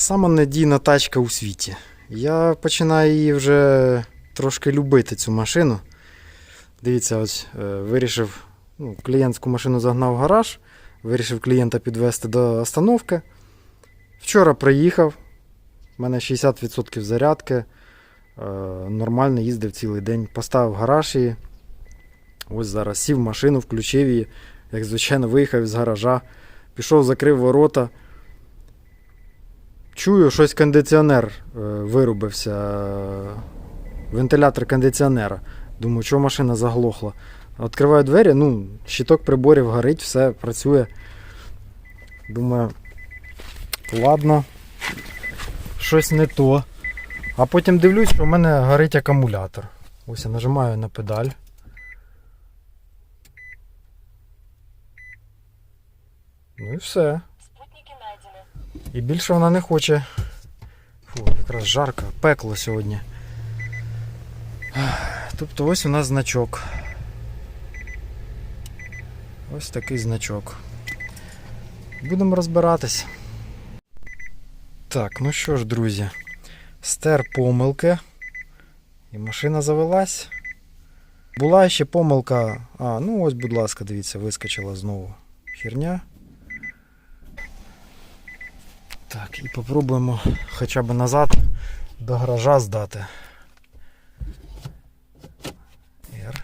Сама надійна тачка у світі. Я починаю її вже трошки любити цю машину. Дивіться, ось е, вирішив, ну, клієнтську машину загнав в гараж, вирішив клієнта підвести до остановки. Вчора приїхав, у мене 60% зарядки. Е, нормально їздив цілий день. Поставив гараж її. Ось зараз сів в машину, включив її, як звичайно, виїхав з гаража, пішов, закрив ворота. Чую, щось кондиціонер е, вирубився. е, Вентилятор кондиціонера. Думаю, чого машина заглохла. Відкриваю двері, ну, щиток приборів горить, все працює. Думаю, ладно, щось не то. А потім дивлюсь, що в мене горить акумулятор. Ось я нажимаю на педаль. Ну і все. І більше вона не хоче. Фу, якраз жарко, пекло сьогодні. Тобто ось у нас значок. Ось такий значок. Будемо розбиратись. Так, ну що ж, друзі, стер помилки. І машина завелась. Була ще помилка. А, ну ось, будь ласка, дивіться, вискочила знову херня. Так, і попробуємо хоча б назад до гаража здати. R.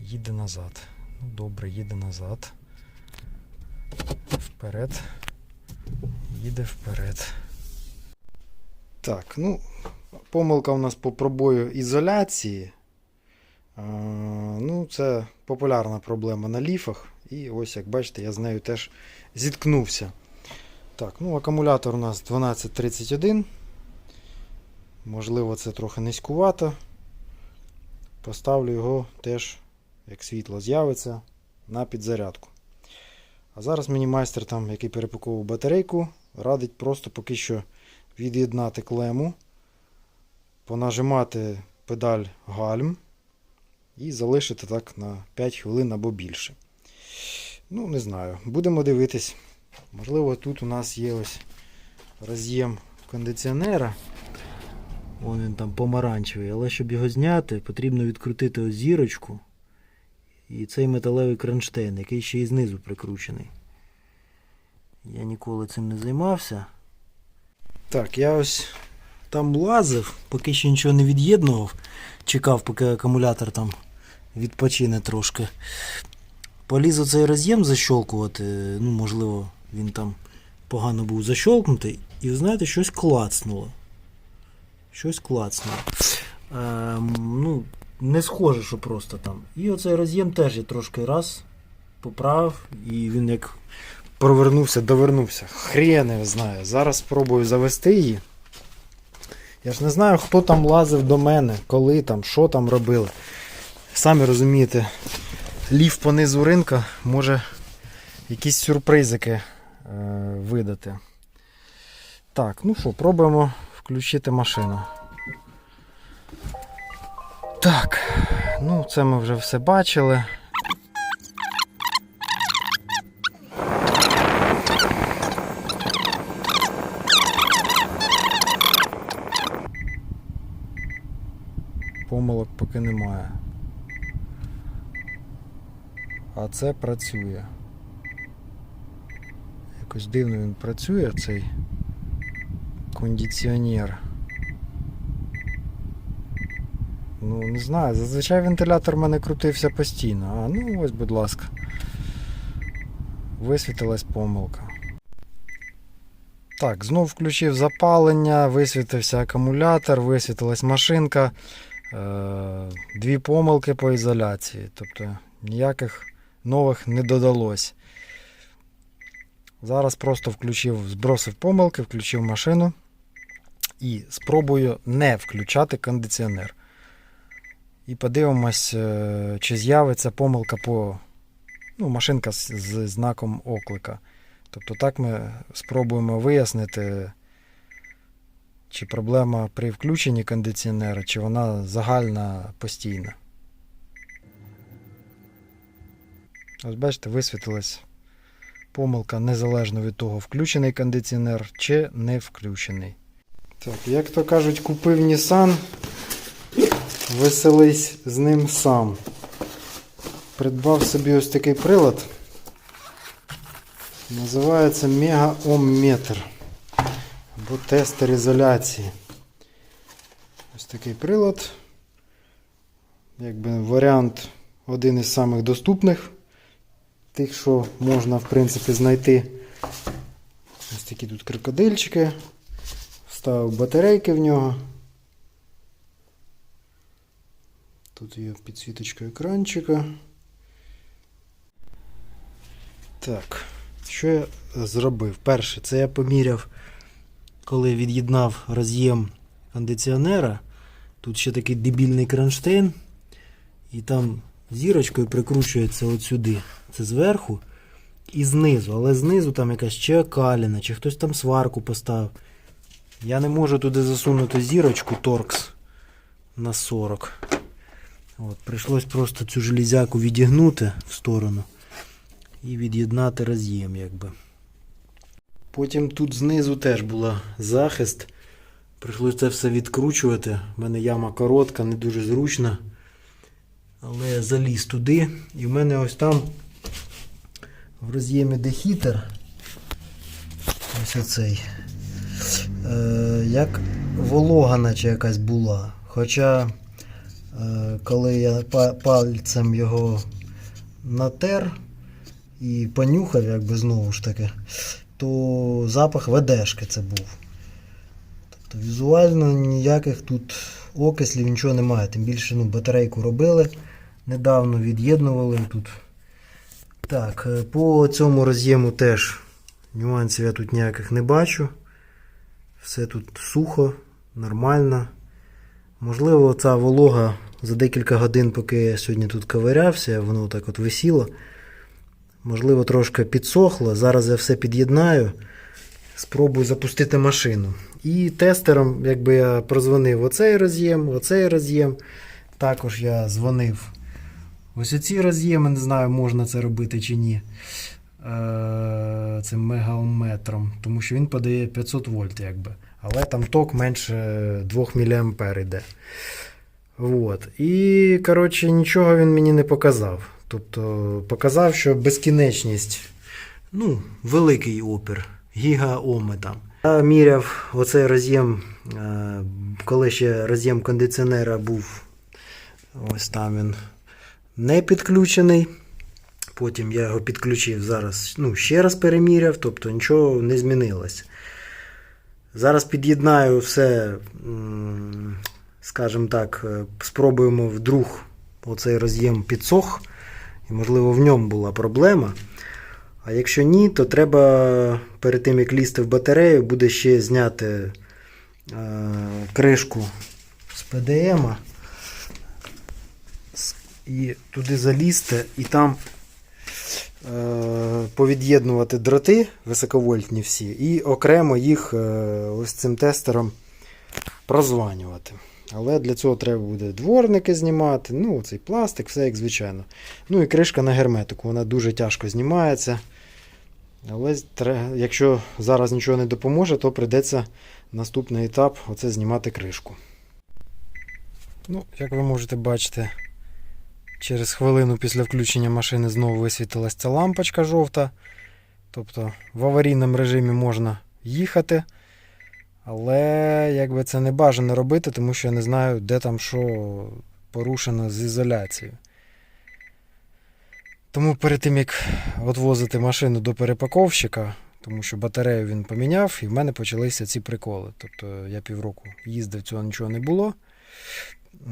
Їде назад. Ну, добре, їде назад. Вперед. Їде вперед. Так, ну, помилка у нас по пробою ізоляції. А, ну, це популярна проблема на ліфах. І ось, як бачите, я з нею теж зіткнувся. Так, ну акумулятор у нас 1231. Можливо, це трохи низькувато. Поставлю його теж, як світло з'явиться, на підзарядку. А зараз мені майстер, там, який перепаковував батарейку, радить просто поки що від'єднати клему, понажимати педаль гальм і залишити так на 5 хвилин або більше. Ну, не знаю. Будемо дивитись. Можливо, тут у нас є ось роз'єм кондиціонера. Вон він там помаранчевий, але щоб його зняти, потрібно відкрутити ось зірочку і цей металевий кронштейн, який ще і знизу прикручений. Я ніколи цим не займався. Так, я ось там лазив, поки що нічого не від'єднував. Чекав, поки акумулятор там відпочине трошки. Поліз оцей роз'єм защолкувати, ну, можливо, він там погано був защолкнутий, і ви знаєте, щось клацнуло. Щось клацнуло. Е, ну, не схоже, що просто там. І оцей роз'єм теж я трошки раз поправив, і він як провернувся, довернувся. Хрен його знає. Зараз спробую завести її. Я ж не знаю, хто там лазив до мене, коли там, що там робили. Самі розумієте, лів по низу ринка може якісь сюрпризики видати. Так, ну що, пробуємо включити машину. Так, ну це ми вже все бачили. Помилок поки немає. А це працює. Якось дивно він працює, цей кондиціонер. Ну, не знаю, зазвичай вентилятор в мене крутився постійно. А, ну ось, будь ласка. Висвітилась помилка. Так, знов включив запалення, висвітився акумулятор, висвітилась машинка. Е, дві помилки по ізоляції. Тобто ніяких нових не додалось. Зараз просто включив, збросив помилки, включив машину і спробую не включати кондиціонер. І подивимось, е, чи з'явиться помилка по ну, машинка з, з знаком оклика. Тобто так ми спробуємо вияснити, чи проблема при включенні кондиціонера, чи вона загальна постійна. Ось бачите, висвітилась помилка незалежно від того, включений кондиціонер чи не включений. Так, як то кажуть, купив Nissan, веселись з ним сам. Придбав собі ось такий прилад. Називається Мегаомметр або тестер ізоляції. Ось такий прилад. Якби варіант один із самих доступних. Тих, що можна, в принципі, знайти. Ось такі тут крокодильчики. Вставив батарейки в нього. Тут є підсвіточка екранчика. Так, що я зробив? Перше, це я поміряв, коли від'єднав роз'єм кондиціонера. Тут ще такий дебільний кронштейн. І там зірочкою прикручується от сюди. Це зверху і знизу. Але знизу там якась чи окаліна, чи хтось там сварку поставив. Я не можу туди засунути зірочку торкс на 40. От, прийшлось просто цю железяку відігнути в сторону і від'єднати роз'єм, якби. Потім тут знизу теж була захист. Прийшлось це все відкручувати. У мене яма коротка, не дуже зручна. Але заліз туди. І в мене ось там в роз'ємі дехітер. Ось оцей. Е, як волога, наче якась була. Хоча, е, коли я пальцем його натер і понюхав, якби знову ж таки, то запах ведешки це був. Тобто візуально ніяких тут окислів нічого немає. Тим більше ну, батарейку робили недавно, від'єднували тут. Так, е, по цьому роз'єму теж нюансів я тут ніяких не бачу. Все тут сухо, нормально. Можливо, ця волога за декілька годин, поки я сьогодні тут ковирявся, воно так от висіло. Можливо, трошки підсохло. Зараз я все під'єднаю. Спробую запустити машину. І тестером, якби я прозвонив оцей роз'єм, оцей роз'єм. Також я дзвонив. Ось оці роз'єми, не знаю, можна це робити чи ні. Е, Цим мегаометром, тому що він подає 500 вольт, якби. Але там ток менше 2 мА йде. Вот. І, коротше, нічого він мені не показав. Тобто показав, що безкінечність, ну, великий опір, гігаоми там. Я міряв оцей роз'єм, коли ще роз'єм кондиціонера був. Ось там він не підключений. Потім я його підключив зараз, ну, ще раз переміряв, тобто нічого не змінилось. Зараз під'єднаю все, скажімо так, е, спробуємо вдруг оцей роз'єм підсох, і, можливо, в ньому була проблема. А якщо ні, то треба перед тим, як лізти в батарею, буде ще зняти е, кришку з ПДМ і туди залізти, і там е, повід'єднувати дроти високовольтні всі, і окремо їх е, ось цим тестером прозванювати. Але для цього треба буде дворники знімати, ну, цей пластик, все як звичайно. Ну і кришка на герметику, вона дуже тяжко знімається. Але якщо зараз нічого не допоможе, то прийдеться наступний етап оце знімати кришку. Ну, як ви можете бачити, через хвилину після включення машини знову висвітилась ця лампочка жовта. Тобто в аварійному режимі можна їхати. Але якби це не бажано робити, тому що я не знаю, де там що порушено з ізоляцією. Тому перед тим, як відвозити машину до перепаковщика, тому що батарею він поміняв, і в мене почалися ці приколи. Тобто я півроку їздив, цього нічого не було.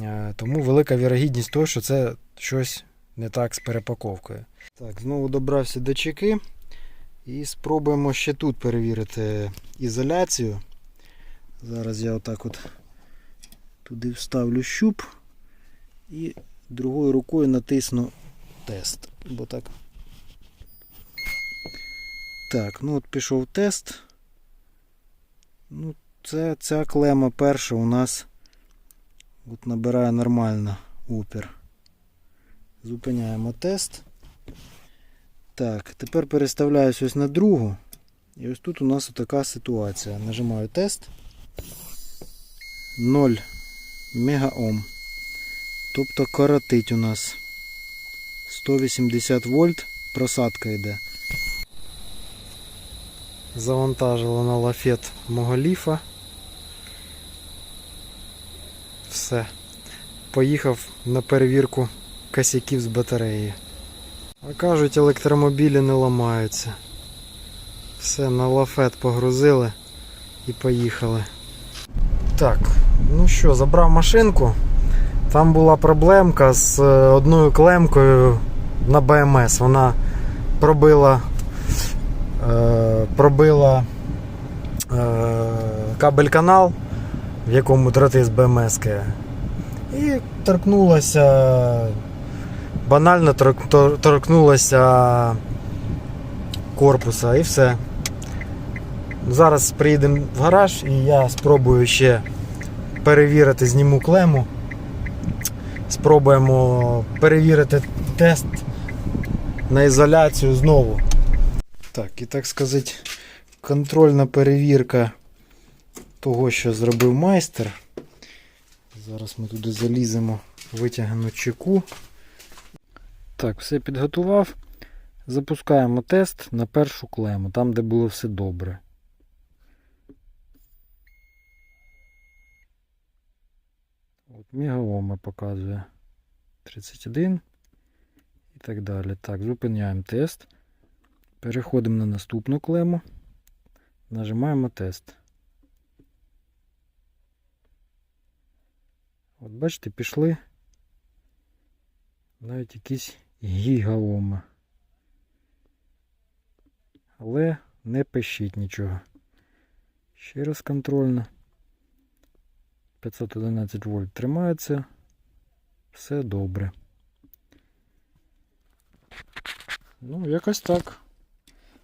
Е, Тому велика вірогідність того, що це щось не так з перепаковкою. Так, знову добрався до чеки. І спробуємо ще тут перевірити ізоляцію. Зараз я отак от туди вставлю щуп і другою рукою натисну тест. Бо так. Так, ну от пішов тест. Ну, це ця клема перша у нас от набирає нормально опір. Зупиняємо тест. Так, тепер переставляюсь ось на другу. І ось тут у нас така ситуація. Нажимаю тест. 0 мегаом. Тобто коротить у нас 180 вольт, просадка йде. Завантажила на лафет мого ліфа. Все. Поїхав на перевірку косяків з батареї. А кажуть, електромобілі не ламаються. Все, на лафет погрузили і поїхали. Так, ну що, забрав машинку. Там була проблемка з е, одною клемкою на БМС. Вона пробила, е, пробила е, кабель канал, в якому дроти з БМС. І торкнулася, банально торкнулася корпуса і все. Зараз приїдемо в гараж і я спробую ще перевірити, зніму клему. Спробуємо перевірити тест на ізоляцію знову. Так, і так сказати, контрольна перевірка того, що зробив майстер. Зараз ми туди заліземо, витягнемо чеку. Так, все підготував. Запускаємо тест на першу клему, там, де було все добре. От показує 31 і так далі. Так, зупиняємо тест. Переходимо на наступну клему. Нажимаємо тест. От бачите, пішли навіть якісь гігаоми. Але не пишіть нічого. Ще раз контрольно. 511 вольт тримається. Все добре. Ну, якось так.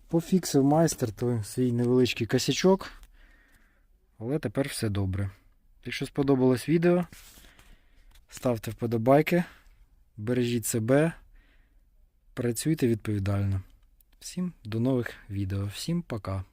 Пофіксив майстер той свій невеличкий косячок. Але тепер все добре. Якщо сподобалось відео, ставте вподобайки, бережіть себе, працюйте відповідально. Всім до нових відео. Всім пока.